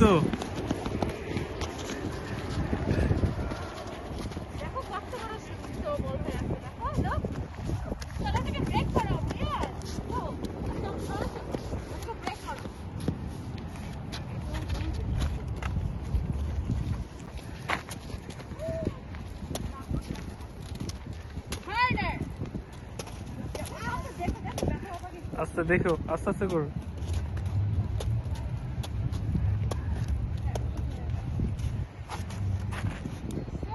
দেখো। আস্তে দেখো আস্তে আস্তে করো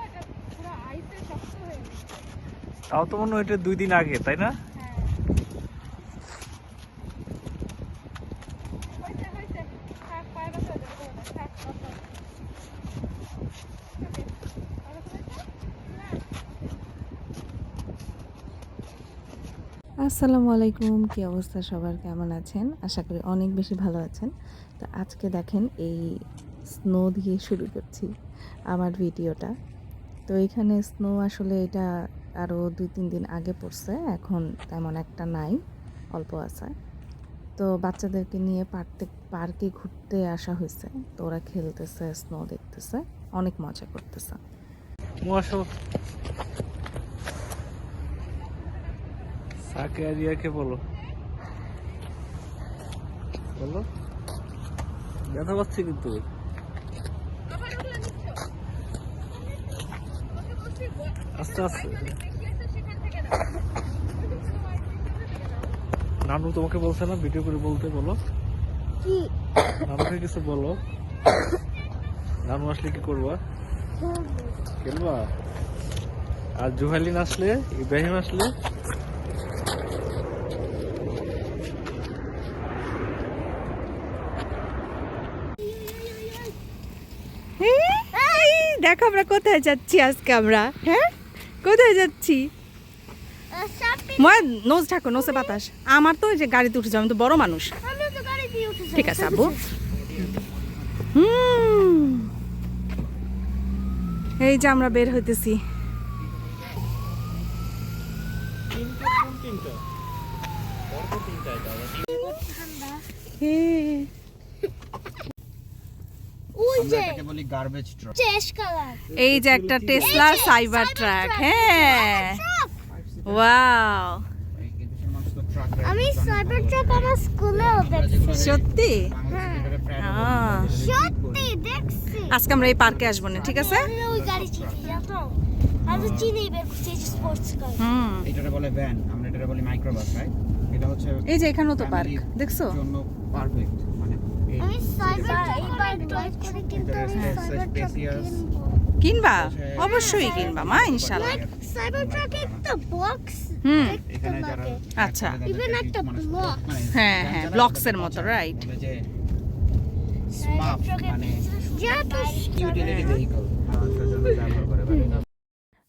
এটা পুরো আইসে শক্ত হয়ে গেছে তাও তো মনে হয় দুই দিন আগে, তাই না? আসসালামু আলাইকুম, কি অবস্থা সবার? কেমন আছেন? আশা করি অনেক বেশি ভালো আছেন। তো আজকে দেখেন এই স্নো দিয়ে শুরু করছি আমার ভিডিওটা। তো এখানে স্নো আসলে এটা আরও দুই, তিন দিন আগে পড়ছে, এখন তেমন একটা নাই, অল্প আছে। তো বাচ্চাদেরকে নিয়ে পার্কে পার্কে ঘুরতে আসা হয়েছে। তো ওরা খেলতেছে, স্নো দেখতেছে, অনেক মজা করতেছে। মু সাকে বলো। বলো। ব্যথা পাচ্ছি কিন্তু আবার ওগুলো নিচ্ছ ওকে বলছি আস্তে আস্তে। নানু তোমাকে বলছে না? ভিডিও করে বলতে বলো। কি? নানুকে কিছু বলো। নানু আসলে কি করবা? খেলবা? আর জুহালিন আসলে? ইব্রাহিম আসলে? দেখো আমরা কোথায় যাচ্ছি আজকে আমরা হ্যাঁ? কোথায় যাচ্ছি? ময় নোজ ঢাকো নোজে বাতাস। আমার তো ওই যে গাড়িতে উঠে আমি তো বড় মানুষ। গাড়ি ঠিক আছে আব্বু। হুম। এই যে আমরা বের হইতেছি। হ্যাঁ। ওই এটাকে বলি গার্বেজ ট্রাক এই যে একটা টেসলা সাইবার ট্রাক হ্যাঁ। ওয়াও আমি সাইবার ট্রাক আমার স্কুলেও দেখছি। সত্যি? হ্যাঁ। সত্যি দেখছি। আজকে আমরা এই পার্কে আসব না ঠিক আছে? ওই গাড়ি চিনি জানো? আমি চিনি বের করছি এই যে স্পোর্টস কার হুম। এটারে বলে ভ্যান আমরা এটারে বলি মাইক্রোবাস রাইট এটা হচ্ছে এই যে এখানেও তো পার্ক দেখছ? জন্য পারফেক্ট আমি। কিনবো। কিনবা। অবশ্যই কিনবা মা ইনশাল্লাহ সাইবার ট্রাকে একটা বক্স হুম। দেখতে এখানে যারা লাগে। আচ্ছা। একটা block। হ্যাঁ, হ্যাঁ, blocks এর মতো, মানে বেড়ায়।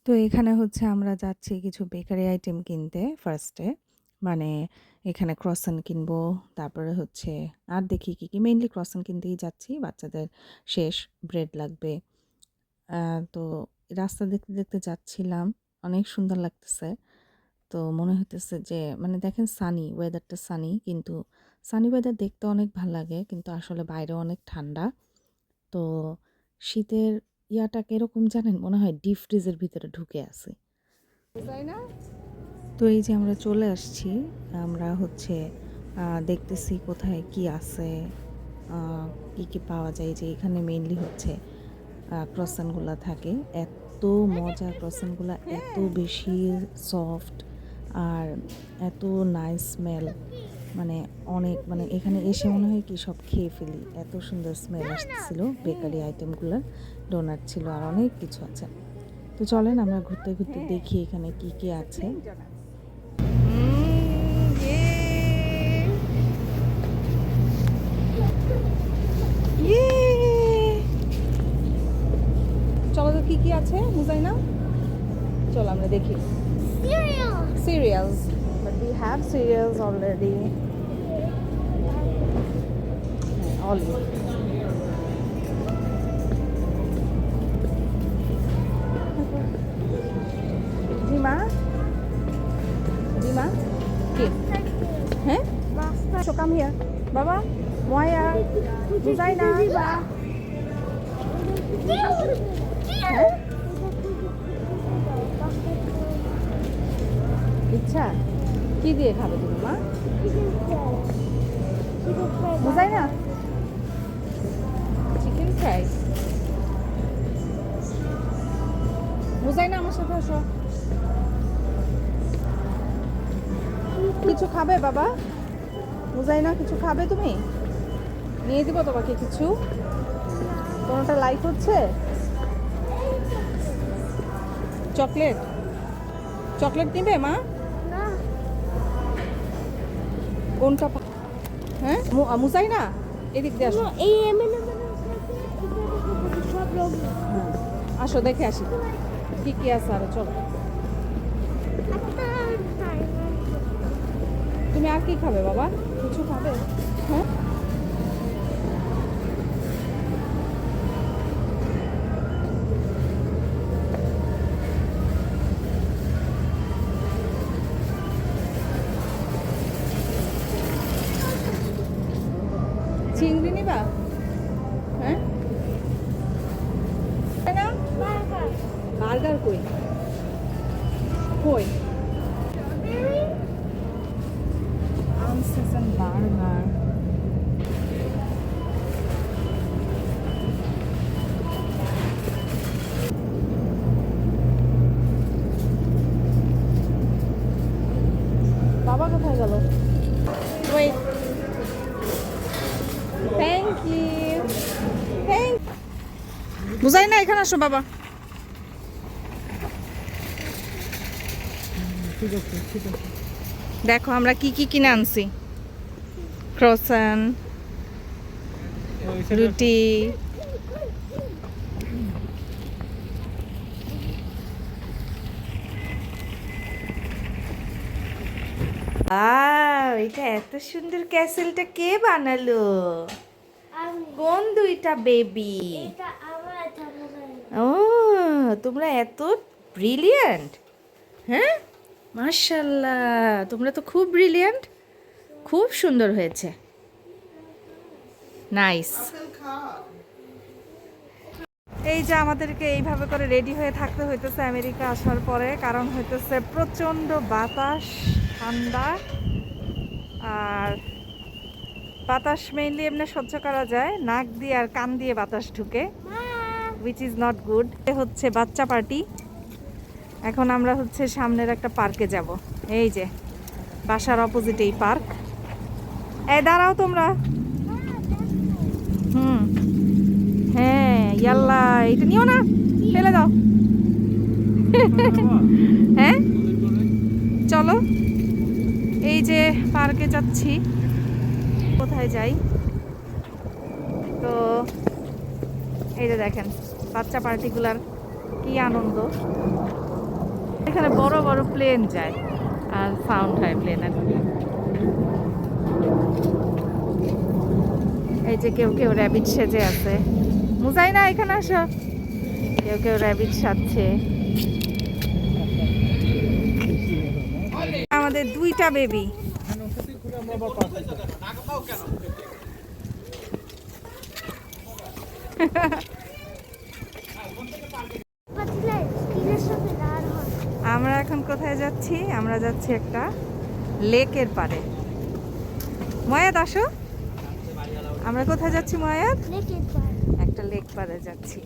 তো এখানে হচ্ছে আমরা যাচ্ছি কিছু বেকারি আইটেম কিনতে ফার্স্টে মানে এখানে ক্রসন কিনবো, তারপরে হচ্ছে আর দেখি কি কি। মেইনলি ক্রসন কিনতেই যাচ্ছি, বাচ্চাদের শেষ ব্রেড লাগবে। তো রাস্তা দেখতে দেখতে যাচ্ছিলাম, অনেক সুন্দর লাগতেছে। তো মনে হইতেছে যে মানে দেখেন সানি ওয়েদারটা সানি কিন্তু সানি ওয়েদার দেখতে অনেক ভালো লাগে, কিন্তু আসলে বাইরে অনেক ঠান্ডা। তো শীতের ইয়াটা কীরকম জানেন? মনে হয় ডিপ ফ্রিজের ভিতরে ঢুকে আছে। তো এই যে আমরা চলে আসছি আমরা হচ্ছে দেখতেছি কোথায় কি আছে কি কি পাওয়া যায় যে এখানে মেইনলি হচ্ছে ক্রসানগুলো থাকে। এত মজা ক্রসানগুলো এত বেশি সফট আর এত নাইস স্মেল মানে অনেক মানে এখানে এসে মনে হয় কি সব খেয়ে ফেলি। এত সুন্দর স্মেল আসতেছিল বেকারি আইটেমগুলোর ডোনাট ছিল আর অনেক কিছু আছে। তো চলেন আমরা ঘুরতে ঘুরতে দেখি এখানে কি কি আছে। কি আছে বুঝাই না চল আমরা দেখি। Serials but we have serials already বাবা মায়া বুঝাই না হ্যাঁ ইচ্ছা? কি দিয়ে খাবে তুমি, মা? বুঝাই না। চিকেন ফ্রাই বুঝাই না আমার সাথে, আসো। কিছু খাবে বাবা? বুঝাই না, কিছু খাবে তুমি? নিয়ে দিব তোমাকে কিছু। কোনোটা লাইক হচ্ছে? চকলেট? চকলেট নিবে মা? কোনটা হ্যাঁ? মুজাই না এদিক দিয়ে আসো। আসো দেখে আসি। কি কি আছে আরও চলো। তুমি আর কি খাবে বাবা? কিছু খাবে? বুঝাই না এখানে আসো বাবা। দেখো আমরা কি কি কিনে আনছি। ক্রসান রুটি। এটা এত সুন্দর ক্যাসেলটা কে বানালো? কোন দুইটা বেবি ও তোমরা এত ব্রিলিয়ান্ট হ্যাঁ? মার্শাল্লাহ তোমরা তো খুব ব্রিলিয়ান্ট খুব সুন্দর হয়েছে। নাইস এই যে আমাদেরকে এইভাবে করে রেডি হয়ে থাকতে হইতেছে আমেরিকা আসার পরে, কারণ হইতেছে প্রচণ্ড বাতাস, ঠান্ডা। আর বাতাস মেইনলি এমনি সহ্য করা যায়, নাক দিয়ে আর কান দিয়ে বাতাস ঢুকে। উইচ ইজ নট গুড হচ্ছে বাচ্চা পার্টি। এখন আমরা হচ্ছে সামনের একটা পার্কে যাব। এই যে, বাসার অপোজিট এই পার্ক। এই দাঁড়াও তোমরা। হুম। হ্যাঁ ইয়াল্লা, এটা নিও না, ফেলে দাও। হ্যাঁ? চলো, এই যে পার্কে যাচ্ছি। কোথায় যাই? তো, এই যে দেখেন। বাচ্চা পার্টিকুলার, কি আনন্দ। এখানে বড় বড় প্লেন যায়, আর সাউন্ড হয় প্লেনের এই যে কেউ কেউ র্যাবিট সেজে আছে। মুজাই না এখানে আসো। কেউ কেউ র্যাবিট সাজছে। আমাদের দুইটা বেবি আমরা আবার পাশে যাব। পাতলে স্কিনের সাথে দাঁড় হয় আমরা এখন কোথায় যাচ্ছি? আমরা যাচ্ছি একটা লেকের পাড়ে। ময়াদ আসো। আমরা কোথায় যাচ্ছি ময়াদ একটা লেক পাড়ে যাচ্ছি।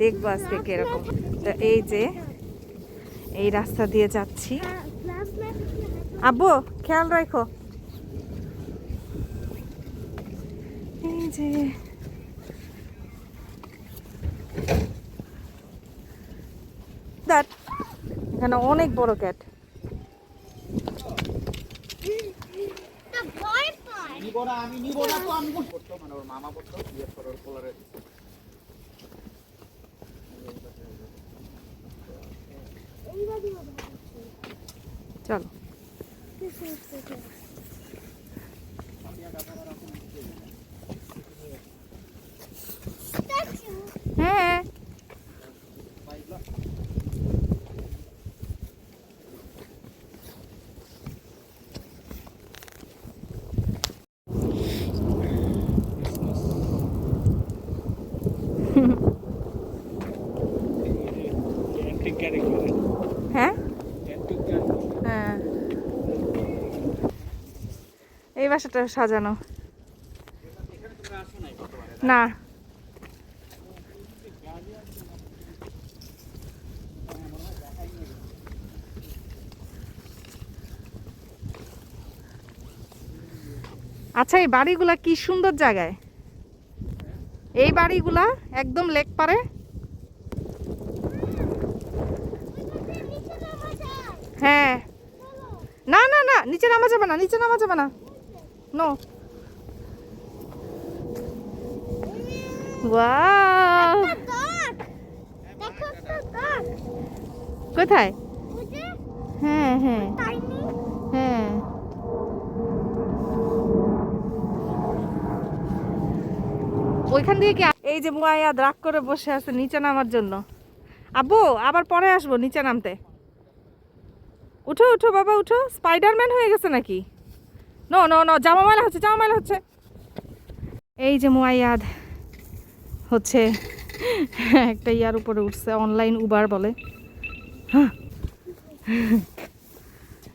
দেখব আজকে কীরকম। তো এই যে এই রাস্তা দিয়ে যাচ্ছি। আব্বু খেয়াল রাখো। এই যে That, এখানে অনেক বড় ক্যাট ভয় পায় নিব না আমি নিব না তো আমি করতো মানে ওর মামা করতো বিয়ের পর ওর পোলারে এইভাবে চলো হ্যাঁ অ্যান্টিক গাড়ি করে হ্যাঁ অ্যান্টিক গাড়ি হ্যাঁ এই বাসাটা সাজানো। না। আচ্ছা এই বাড়িগুলা কি সুন্দর জায়গায়? এই বাড়িগুলা একদম লেক পারে হ্যাঁ। না না না, নিচে নামা যাবে না, নিচে নামা যাবে না। নো ওয়াও কোথায়? হ্যাঁ হ্যাঁ। হ্যাঁ। ওইখান দিয়ে কি এই যে মুয়াইয়া রাগ করে বসে আছে নিচে নামার জন্য। আব্বু আবার পরে আসব নিচে নামতে। উঠো উঠো বাবা উঠো। স্পাইডারম্যান হয়ে গেছে নাকি? নো নো নো জামা ময়লা হচ্ছে, জামা ময়লা হচ্ছে। এই যে মুয়াইয়াদ হচ্ছে, একটা ইয়ার উপরে উঠছে অনলাইন উবার বলে। হ্যাঁ।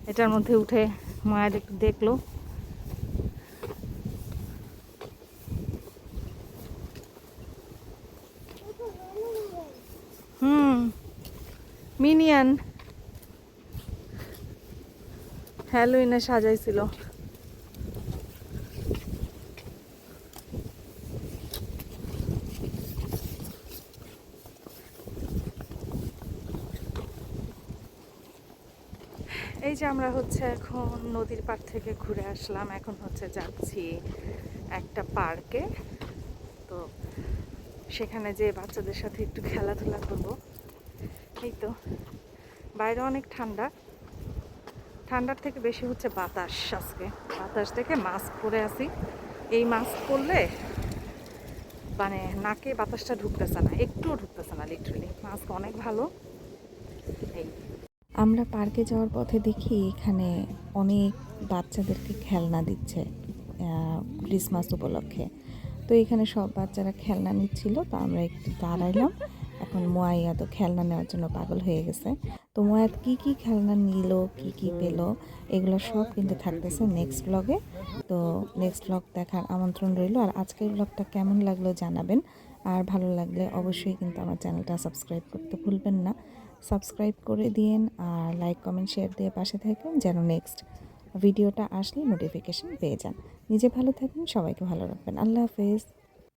এটার মধ্যে উঠে মায়ের একটু দেখল। হুম, মিনিয়ান। হ্যালোইনে সাজাইছিল। এই যে আমরা হচ্ছে এখন নদীর পাড় থেকে ঘুরে আসলাম, এখন হচ্ছে যাচ্ছি একটা পার্কে। তো সেখানে যে বাচ্চাদের সাথে একটু খেলাধুলা করব। এই তো, বাইরে অনেক ঠান্ডা। ঠান্ডার থেকে বেশি হচ্ছে বাতাস আজকে। বাতাস থেকে মাস্ক পরে আসি এই মাস্ক পরলে মানে নাকে বাতাসটা ঢুকতেছে না, একটুও ঢুকতেছে না লিটারেলি মাস্ক অনেক ভালো। আমরা পার্কে যাওয়ার পথে দেখি এখানে অনেক বাচ্চাদেরকে খেলনা দিচ্ছে ক্রিসমাস উপলক্ষে। তো এখানে সব বাচ্চারা খেলনা নিচ্ছিল, তো আমরা একটু দাঁড়াইলাম। এখন মোয়াইয়া তো খেলনা নেওয়ার জন্য পাগল হয়ে গেছে। তো মোয়াত কি কি খেলনা নিল, কি কি পেল, এগুলো সব কিন্তু থাকতেছে নেক্সট ব্লগে তো নেক্সট ব্লগ দেখার আমন্ত্রণ রইল। আর আজকের ব্লগটা কেমন লাগল জানাবেন। আর ভালো লাগলে অবশ্যই কিন্তু আমার চ্যানেলটা সাবস্ক্রাইব করতে ভুলবেন না। সাবস্ক্রাইব করে দিন আর লাইক, কমেন্ট, শেয়ার দিয়ে পাশে থাকুন যেন নেক্সট ভিডিওটা আসলে নোটিফিকেশান পেয়ে যান। নিজে ভালো থাকবেন সবাইকে ভালো রাখবেন। আল্লাহ হাফেজ।